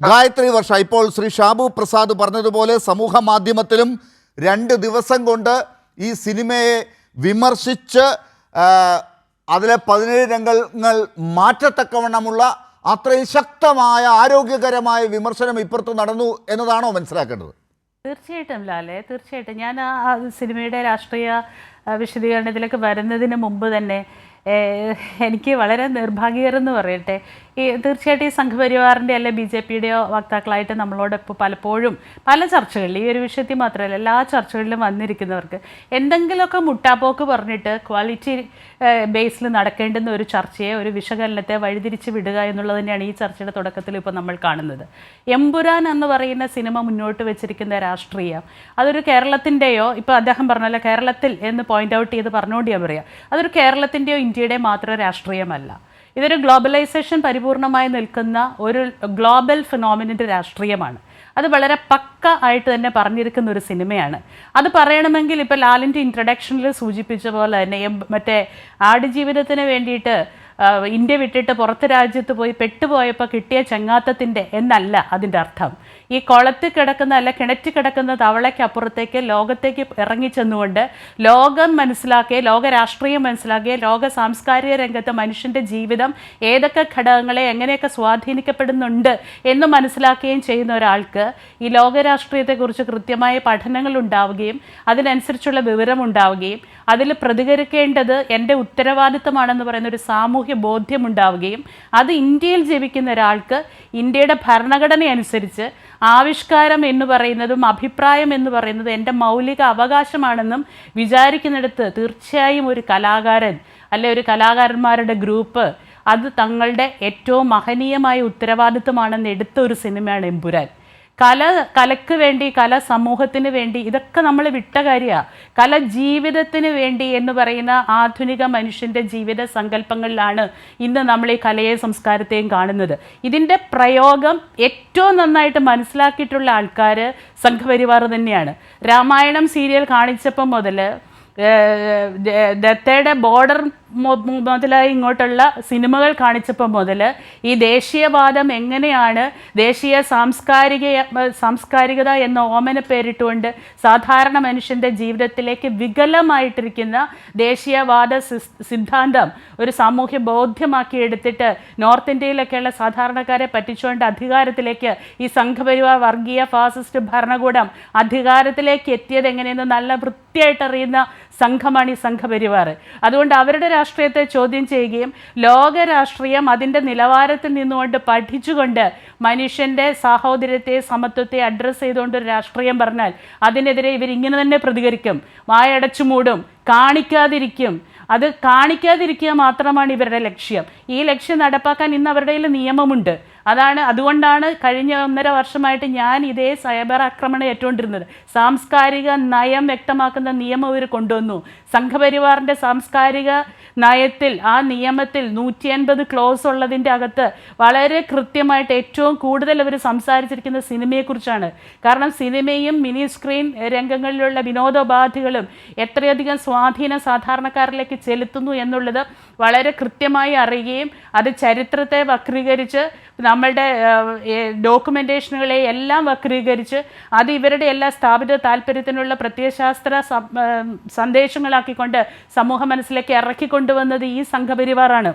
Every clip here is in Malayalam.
ഗായത്രി വർഷ. ഇപ്പോൾ ശ്രീ ഷാബു പ്രസാദ് പറഞ്ഞതുപോലെ സമൂഹ മാധ്യമത്തിലും രണ്ട് ദിവസം കൊണ്ട് ഈ സിനിമയെ വിമർശിച്ച് അതിലെ പതിനേഴ് രംഗങ്ങൾ മാറ്റത്തക്കവണ്ണമുള്ള അത്രയും ശക്തമായ ആരോഗ്യകരമായ വിമർശനം ഇപ്പുറത്ത് നടന്നു എന്നതാണോ മനസ്സിലാക്കേണ്ടത്? തീർച്ചയായിട്ടും ലാലെ തീർച്ചയായിട്ടും. ഞാൻ ആ സിനിമയുടെ രാഷ്ട്രീയ വിശദീകരണത്തിലേക്ക് വരുന്നതിന് മുമ്പ് തന്നെ എനിക്ക് വളരെ നിർഭാഗ്യകരം എന്ന് പറയട്ടെ. ഈ തീർച്ചയായിട്ടും ഈ സംഘപരിവാറിന്റെ അല്ലെ ബി ജെ പിയുടെയോ വക്താക്കളായിട്ട് നമ്മളോടൊപ്പം പലപ്പോഴും പല ചർച്ചകളിൽ ഈ ഒരു വിഷയത്തിൽ മാത്രമല്ല എല്ലാ ചർച്ചകളിലും വന്നിരിക്കുന്നവർക്ക് എന്തെങ്കിലുമൊക്കെ മുട്ടാപ്പോക്ക് പറഞ്ഞിട്ട് ക്വാളിറ്റി ബേസിൽ നടക്കേണ്ടുന്ന ഒരു ചർച്ചയെ ഒരു വിശകലനത്തെ വഴിതിരിച്ച് വിടുക എന്നുള്ളത് തന്നെയാണ് ഈ ചർച്ചയുടെ തുടക്കത്തിൽ ഇപ്പോൾ നമ്മൾ കാണുന്നത്. എമ്പുരാൻ എന്ന് പറയുന്ന സിനിമ മുന്നോട്ട് വെച്ചിരിക്കുന്ന രാഷ്ട്രീയം അതൊരു കേരളത്തിന്റെയോ ഇപ്പോൾ അദ്ദേഹം പറഞ്ഞല്ലോ കേരളത്തിൽ എന്ന് പോയിന്റ് ഔട്ട് ചെയ്ത് പറഞ്ഞുകൊണ്ട് ഞാൻ പറയാം. അതൊരു കേരളത്തിന്റെയോ ഇന്ത്യയുടെയോ മാത്രം രാഷ്ട്രീയമല്ല. ഇതൊരു ഗ്ലോബലൈസേഷൻ പരിപൂർണമായി നിൽക്കുന്ന ഒരു ഗ്ലോബൽ ഫിനോമിനന്റെ രാഷ്ട്രീയമാണ്. അത് വളരെ പക്ക ആയിട്ട് തന്നെ പറഞ്ഞിരിക്കുന്ന ഒരു സിനിമയാണ്. അത് പറയണമെങ്കിൽ ഇപ്പോൾ ലാലിന്റെ ഇൻട്രഡക്ഷനിൽ സൂചിപ്പിച്ച പോലെ തന്നെ മറ്റേ ആടുജീവിതത്തിന് വേണ്ടിയിട്ട് ഇന്ത്യ വിട്ടിട്ട് പുറത്ത് രാജ്യത്ത് പോയി പെട്ടുപോയപ്പോൾ കിട്ടിയ ചങ്ങാത്തത്തിന്റെ എന്നല്ല അതിന്റെ അർത്ഥം. ഈ കുളത്തിൽ കിടക്കുന്ന അല്ല കിണറ്റിൽ കിടക്കുന്ന തവളയ്ക്കപ്പുറത്തേക്ക് ലോകത്തേക്ക് ഇറങ്ങിച്ചെന്നുകൊണ്ട് ലോകം മനസ്സിലാക്കിയ ലോക രാഷ്ട്രീയം മനസ്സിലാക്കിയ ലോക സാംസ്കാരിക രംഗത്ത് മനുഷ്യന്റെ ജീവിതം ഏതൊക്കെ ഘടകങ്ങളെ എങ്ങനെയൊക്കെ സ്വാധീനിക്കപ്പെടുന്നുണ്ട് എന്ന് മനസ്സിലാക്കുകയും ചെയ്യുന്ന ഒരാൾക്ക് ഈ ലോകരാഷ്ട്രീയത്തെക്കുറിച്ച് കൃത്യമായ പഠനങ്ങൾ ഉണ്ടാവുകയും അതിനനുസരിച്ചുള്ള വിവരം ഉണ്ടാവുകയും അതിൽ പ്രതികരിക്കേണ്ടത് എന്റെ ഉത്തരവാദിത്തമാണെന്ന് പറയുന്ന ഒരു സാമൂഹ്യ ബോധ്യമുണ്ടാവുകയും അത് ഇന്ത്യയിൽ ജീവിക്കുന്ന ഒരാൾക്ക് ഇന്ത്യയുടെ ഭരണഘടന അനുസരിച്ച് ആവിഷ്കാരം എന്ന് പറയുന്നതും അഭിപ്രായം എന്ന് പറയുന്നത് എന്റെ മൗലിക അവകാശമാണെന്നും വിചാരിക്കുന്നിടത്ത് തീർച്ചയായും ഒരു കലാകാരൻ അല്ലെ ഒരു കലാകാരന്മാരുടെ ഗ്രൂപ്പ് അത് തങ്ങളുടെ ഏറ്റവും മഹനീയമായ ഉത്തരവാദിത്തമാണെന്ന് എടുത്ത ഒരു സിനിമയാണ് എമ്പുരാൻ. കല കലക്ക് വേണ്ടി കല സമൂഹത്തിന് വേണ്ടി ഇതൊക്കെ നമ്മൾ വിട്ട കാര്യമാണ് കല ജീവിതത്തിന് വേണ്ടി എന്ന് പറയുന്ന ആധുനിക മനുഷ്യന്റെ ജീവിത സങ്കല്പങ്ങളിലാണ് ഇന്ന് നമ്മൾ ഈ കലയെ സംസ്കാരത്തെയും കാണുന്നത് ഇതിന്റെ പ്രയോഗം ഏറ്റവും നന്നായിട്ട് മനസ്സിലാക്കിയിട്ടുള്ള ആൾക്കാർ സംഘപരിവാർ തന്നെയാണ് രാമായണം സീരിയൽ കാണിച്ചപ്പം മുതൽ ദത്തയുടെ ബോർഡർ മുതലായി ഇങ്ങോട്ടുള്ള സിനിമകൾ കാണിച്ചപ്പോൾ മുതൽ ഈ ദേശീയവാദം എങ്ങനെയാണ് ദേശീയ സാംസ്കാരിക സാംസ്കാരികത എന്ന ഓമന പേരിട്ടുകൊണ്ട് സാധാരണ മനുഷ്യന്റെ ജീവിതത്തിലേക്ക് വികലമായിട്ടിരിക്കുന്ന ദേശീയവാദ സിദ്ധാന്തം ഒരു സാമൂഹ്യ ബോധ്യമാക്കി എടുത്തിട്ട് നോർത്ത് ഇന്ത്യയിലൊക്കെയുള്ള സാധാരണക്കാരെ പറ്റിച്ചുകൊണ്ട് അധികാരത്തിലേക്ക് ഈ സംഘപരിവാർ വർഗീയ ഫാസിസ്റ്റ് ഭരണകൂടം അധികാരത്തിലേക്ക് എത്തിയത് എങ്ങനെയെന്ന് നല്ല വൃത്തിയായിട്ട് അറിയുന്ന സംഘമാണ് ഈ സംഘപരിവാർ. അതുകൊണ്ട് അവരുടെ രാഷ്ട്രീയത്തെ ചോദ്യം ചെയ്യുകയും ലോക രാഷ്ട്രീയം അതിന്റെ നിലവാരത്തിൽ നിന്നുകൊണ്ട് പഠിച്ചുകൊണ്ട് മനുഷ്യന്റെ സാഹോദര്യത്തെ സമത്വത്തെ അഡ്രസ്സ് ചെയ്തുകൊണ്ട് ഒരു രാഷ്ട്രീയം പറഞ്ഞാൽ അതിനെതിരെ ഇവരിങ്ങനെ തന്നെ പ്രതികരിക്കും. വായടച്ചു മൂടും കാണിക്കാതിരിക്കും. അത് കാണിക്കാതിരിക്കുക മാത്രമാണ് ഇവരുടെ ലക്ഷ്യം. ഈ ലക്ഷ്യം നടപ്പാക്കാൻ ഇന്ന് അവരുടെ നിയമമുണ്ട്. അതാണ് അതുകൊണ്ടാണ് കഴിഞ്ഞ ഒന്നര വർഷമായിട്ട് ഞാൻ ഇതേ സൈബർ ആക്രമണം ഏറ്റുകൊണ്ടിരുന്നത് സാംസ്കാരിക നയം വ്യക്തമാക്കുന്ന നിയമം ഇവർ കൊണ്ടുവന്നു. സംഘപരിവാറിന്റെ സാംസ്കാരിക നയത്തിൽ ആ നിയമത്തിൽ നൂറ്റി അൻപത് ക്ലോസ് ഉള്ളതിന്റെ അകത്ത് വളരെ കൃത്യമായിട്ട് ഏറ്റവും കൂടുതൽ അവർ സംസാരിച്ചിരിക്കുന്ന സിനിമയെക്കുറിച്ചാണ്. കാരണം സിനിമയും മിനി സ്ക്രീൻ രംഗങ്ങളിലുള്ള വിനോദോപാധികളും എത്രയധികം സ്വാധീനം സാധാരണക്കാരിലേക്ക് ചെലുത്തുന്നു എന്നുള്ളത് വളരെ കൃത്യമായി അറിയുകയും അത് ചരിത്രത്തെ വക്രീകരിച്ച് നമ്മളുടെ ഡോക്യുമെന്റേഷനുകളെ എല്ലാം വക്രീകരിച്ച് അത് ഇവരുടെ എല്ലാ സ്ഥാപിത താല്പര്യത്തിനുള്ള പ്രത്യയശാസ്ത്ര സന്ദേശങ്ങളാക്കിക്കൊണ്ട് സമൂഹ മനസ്സിലേക്ക് ഇറക്കിക്കൊണ്ടുവന്നത് ഈ സംഘപരിവാറാണ്.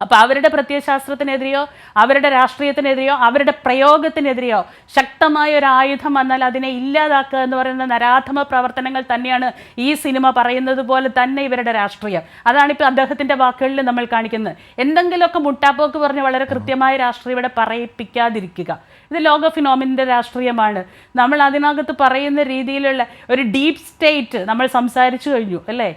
അപ്പോൾ അവരുടെ പ്രത്യയശാസ്ത്രത്തിനെതിരെയോ അവരുടെ രാഷ്ട്രീയത്തിനെതിരെയോ അവരുടെ പ്രയോഗത്തിനെതിരെയോ ശക്തമായ ഒരു ആയുധം വന്നാൽ അതിനെ ഇല്ലാതാക്കുക എന്ന് പറയുന്ന നരാധമ പ്രവർത്തനങ്ങൾ തന്നെയാണ് ഈ സിനിമ പറയുന്നത് പോലെ തന്നെ ഇവരുടെ രാഷ്ട്രീയം. അതാണിപ്പോൾ അദ്ദേഹത്തിന്റെ വാക്കുകളിൽ നമ്മൾ കാണിക്കുന്നത്. എന്തെങ്കിലുമൊക്കെ മുട്ടാപ്പോക്ക് പറഞ്ഞ് വളരെ കൃത്യമായ രാഷ്ട്രീയം ഇവിടെ പറയിപ്പിക്കാതിരിക്കുക. ഇത് ലോക ഫിനോമിന്റെ രാഷ്ട്രീയമാണ്. നമ്മൾ അതിനകത്ത് പറയുന്ന രീതിയിലുള്ള ഒരു ഡീപ് സ്റ്റേറ്റ് നമ്മൾ സംസാരിച്ചു കഴിഞ്ഞു അല്ലേ?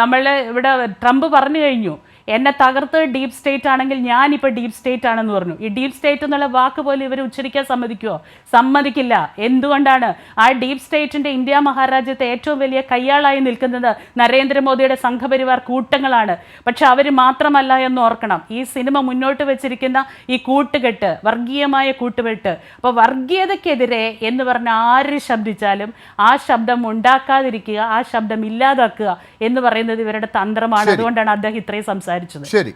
നമ്മൾ ഇവിടെ ട്രംപ് പറഞ്ഞു കഴിഞ്ഞു. എന്നെ തകർത്ത് ഡീപ് സ്റ്റേറ്റ് ആണെങ്കിൽ ഞാൻ ഞാനിപ്പോൾ ഡീപ് സ്റ്റേറ്റ് ആണെന്ന് പറഞ്ഞു. ഈ ഡീപ് സ്റ്റേറ്റ് എന്നുള്ള വാക്ക് പോലും ഇവർ ഉച്ചരിക്കാൻ സമ്മതിക്കുമോ സമ്മതിക്കില്ല. എന്തുകൊണ്ടാണ് ആ ഡീപ് സ്റ്റേറ്റിന്റെ ഇന്ത്യ മഹാരാജ്യത്തെ ഏറ്റവും വലിയ കയ്യാളായി നിൽക്കുന്നത് നരേന്ദ്രമോദിയുടെ സംഘപരിവാർ കൂട്ടങ്ങളാണ്. പക്ഷെ അവർ മാത്രമല്ല എന്ന് ഓർക്കണം. ഈ സിനിമ മുന്നോട്ട് വെച്ചിരിക്കുന്ന ഈ കൂട്ടുകെട്ട് വർഗീയമായ കൂട്ടുകെട്ട്. അപ്പോൾ വർഗീയതയ്ക്കെതിരെ എന്ന് പറഞ്ഞ ആര് ശബ്ദിച്ചാലും ആ ശബ്ദം ഉണ്ടാക്കാതിരിക്കുക ആ ശബ്ദം ഇല്ലാതാക്കുക എന്ന് പറയുന്നത് ഇവരുടെ തന്ത്രമാണ്. അതുകൊണ്ടാണ് അദ്ദേഹം ഇത്രയും സംസാരിച്ചത്. ശരി.